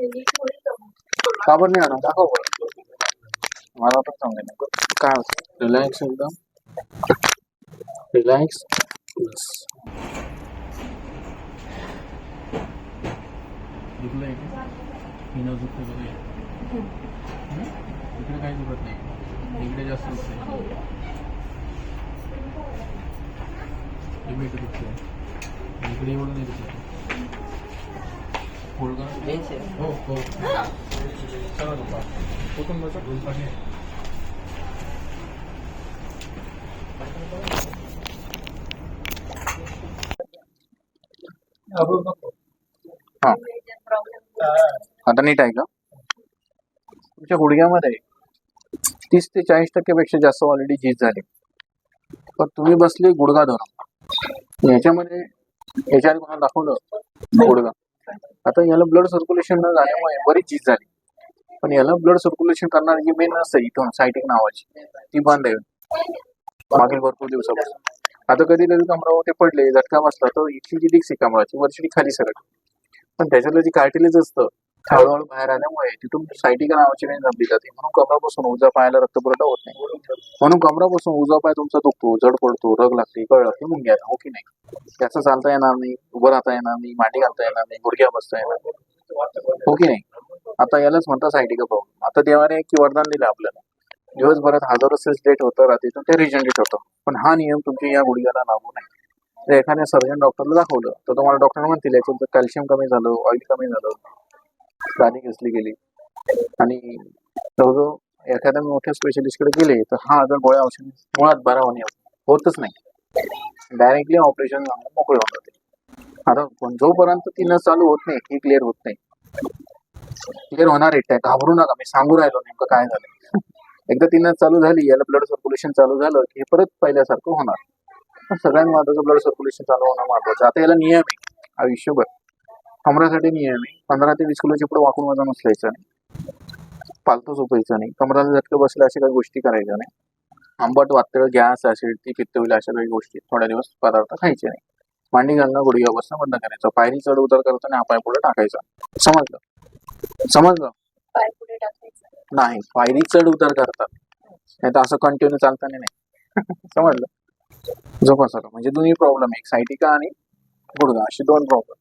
का बरं नाही आणा दाखव बरं. मला पण नाही. काय रिलॅक्स एकदम. रिलॅक्स दुखलंय का? हिनं दुखतं बघा हं? इकडे काही दुखत नाही. इकडे जास्त दुखतंय इकडे इकडे एवढं नाही दुखत हो हो चला पाणी हा आता नीट आहे का तुमच्या गुडघ्यामध्ये तीस ते चाळीस टक्क्यापेक्षा जास्त ऑलरेडी झीज झाली पण तुम्ही बसले गुडघा धरून याच्यामध्ये याच्या आधी कोणाला दाखवलं गुडघा आता याला ब्लड सर्क्युलेशन न झाल्यामुळे बरीच चीज झाली. पण याला ब्लड सर्क्युलेशन करणारी जी मेन असते इथून सायटिक नावाची ती बंद आहे. मागील भरपूर दिवसापासून. आता कधी कधी कमरावर ते पडले झटका बसला तर इथली जी डिक्स आहे कमराची वरची खाली सरक पण त्याच्यातलं जे कार्टिलेज असतं हळूहळू बाहेर आल्यामुळे तिथून सायटिका नावाची वेळ जमली जाते म्हणून कमरापासून उजा पायाला रक्तपुरवठा होत नाही. म्हणून कमरापासून उजा पाय तुमचा दुखतो जड पडतो रग लागते कळ लागते मुंग्या हो की नाही? त्याचं चालता येणार नाही उभं राहता येणार नाही मांडी घालता येणार नाही गुडघ्या बसता येणार नाही. हो की नाही? आता यालाच म्हणतात सायटिका प्रॉब्लेम आता देवाने एक वरदान दिलं आपल्याला. दिवसभरात हजारो सेल्स डेट होतं रात्रीतून ते रिजनरेट होतं. पण हा नियम तुमच्या या गुडघ्याला लागू नाही जर एखाद्या सर्जन डॉक्टरला दाखवलं तर तुम्हाला डॉक्टर म्हणतील याच्यात कॅल्शियम कमी झालं ऑइल कमी झालं. गादी घसली गेली. आणि जवळजवळ एखाद्या मोठ्या स्पेशलिस्टकडे गेले तर हा आजार गोळ्या औषध मुळात बरा होणे होतच नाही. डायरेक्टली ऑपरेशन मोकळे होऊन जाते. आता पण जोपर्यंत ती नस चालू होत नाही ही क्लिअर होत नाही. क्लिअर होणार आहे घाबरू नका मी सांगू राहिलो नेमकं काय झालं. एकदा तिनं चालू झाली याला ब्लड सर्क्युलेशन चालू झालं की हे परत पहिल्यासारखं होणार. पण सगळ्यात महत्वाचं ब्लड सर्क्युलेशन चालू होणं महत्वाचं आता याला नियम आहे आयुष्यभर. कमरासाठी नियम आहे पंधरा ते वीस किलोच्या पुढे वाकून वजन उचलायचं नाही. पालतो झोपायचं नाही. कमराला झटकं बसल्या अशा काही गोष्टी करायच्या नाही. आंबट वातळ गॅस ऍसिडिटी पित्त होईल अशा काही गोष्टी थोड्या दिवस पदार्थ खायचे नाही. मांडी घालणं गुडघ्या बसणं बंद करायचं. पायरी चढ उतर करताना हा पाय पुढे टाकायचा. समजलं? समजलं? नाही. पायरी चढ उतर करतात. नाही तर असं कंटिन्यू चालताना नाही. समजलं? जोपासला म्हणजे दोन्ही प्रॉब्लेम एक सायटिका आणि गुडघा. असे दोन प्रॉब्लेम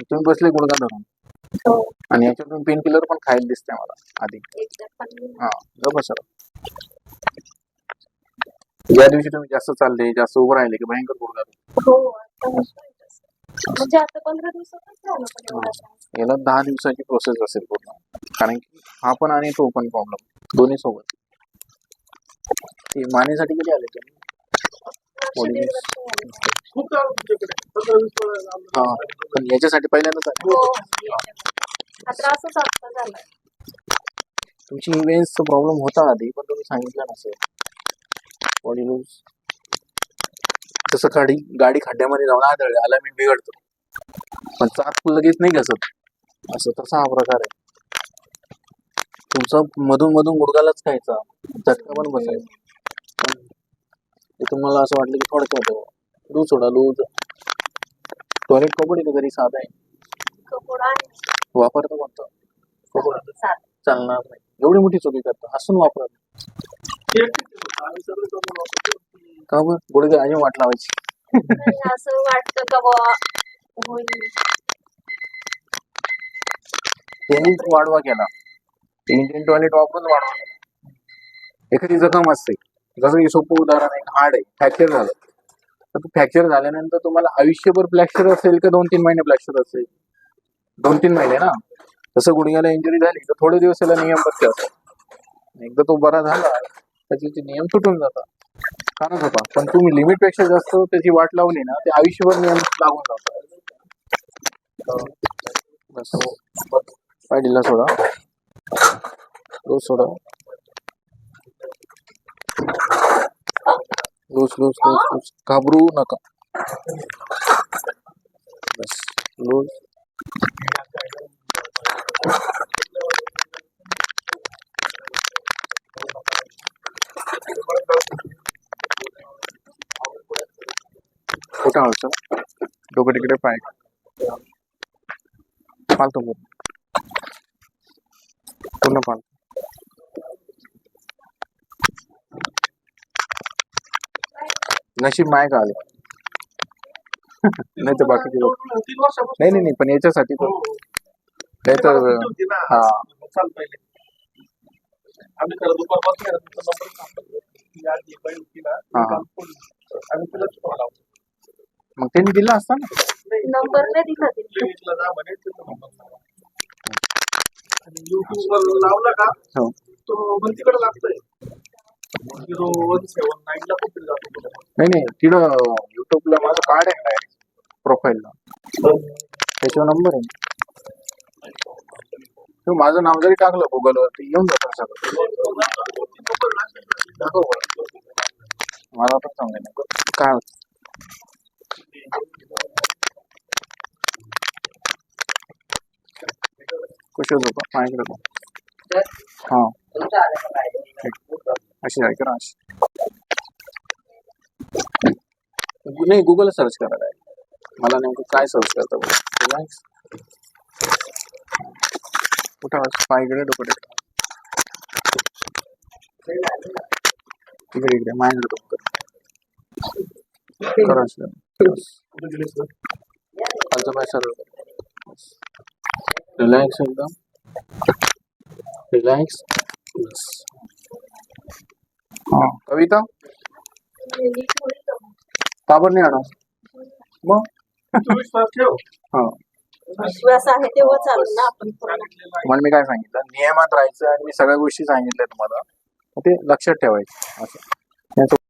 तुम्ही बसले गुडघा धरून. हो. आणि याच्यातून पेन किलर पण खायला दिसते मला आधी. हा जोपासला ज्या दिवशी तुम्ही जास्त चालले जास्त उभं राहिले की भयंकर गुडघा दुखतो. हो. म्हणजे. याला दहा दिवसाची प्रोसेस असेल पूर्ण. कारण की हा पण आणि तो पण प्रॉब्लेम दोन्ही सोबत. मानेसाठी कधी आले तुम्ही? हा. पण याच्यासाठी पहिल्यांदाच आले हो. झाला तुमची इव्हेंट्सचा प्रॉब्लेम होता आधी पण तुम्ही सांगितलं नसेल. बॉडी लूज तसं गाडी गाडी खड्ड्यामध्ये जाऊन आदळले अलाइनमेंट बिघडतो. पण चाक लगेच नाही घसत असं तसा हा प्रकार आहे. तुमचा मधून मधून गुडघालाच खायचा. झटका पण बसायचा. तुम्हाला असं वाटलं की थोडक्यात लूज सोडा लूज टॉयलेट कपडे का घरी साधा आहे? वापरतो कोणतं? कपडा. चालणार नाही. एवढी मोठी चुकी करतो. हसून वापरत का बरं? गुडघे अजून वाट लावायची. असं वाटतं का त्यांनीच वाढवा केला. इंडियन टॉयलेट वापरून वाढवा केला. एखादी जखम असते. जसं की सोपं उदाहरण एक हाड आहे फ्रॅक्चर झालं. तर फ्रॅक्चर झाल्यानंतर तुम्हाला आयुष्यभर प्लॅस्टर असेल का दोन तीन महिने प्लॅस्टर असेल? दोन तीन महिने ना? जसं गुडघ्याला इंजुरी झाली तर थोडे दिवस त्याला नियम बदल असतात एकदा तो बरा झाला त्याचे ते नियम सुटून जातात. कारण होता पण तुम्ही लिमिटपेक्षा जास्त त्याची वाट लावली ना ते आयुष्यभर नियम लागून जातात. बस. सोडा. रोज सोडा. लूज लूज लूज लूज घाबरू नका बस लूज कुठं हलचं डोकं तिकडे पाय बोल पूर्ण पान नशीब माय का आले नाही तर बाकीचे लोक तीन वर्षापासून नाही नाही नाही पण याच्यासाठी हो. पण नाही तर. हा. चाल पहिले आम्ही खरं दुपारपासून आहे ना तुमचा नंबर सापडला. ती आज जी बाई होती ना ती हा. काल फोन आम्ही तिलाच फोन लावला. मग त्यांनी दिला असता ना नाही, नंबर नाही दिला तिने. क्लिनिकला जा म्हणे तिथं नंबर लावा. आणि YouTube वर लावला का हो तो पण तिकडे लागतोय नाही नाही तिथं युट्यूबला माझं कार्ड आहे ना प्रोफाईलला त्याच्यावर नंबर आहे. तो माझं नाव जरी टाकलं गुगलवरती येऊन जातं सगळं. दाखव मला पण समजेल काय होत? कशी होतो होता माझ्याकडे हा. अशी आहे करा अशी. नाही गुगल सर्च करा काय मला नेमकं काय सर्च करता बघ रिलॅक्स कुठं पायकडे डोकं टेक. इकडे इकडे माझ्याकडे डोकं करा सर खालचं पाय सरळ रिलॅक्स एकदम. रिलॅक्स हा. कविता? बरं नाही आणा मग? हा. विश्वास आहे तेव्हा चालू ना आपण. मला मी काय सांगितलं? नियमात राहायचं आणि मी सगळ्या गोष्टी सांगितल्या तुम्हाला. ते लक्षात ठेवायचं. असं.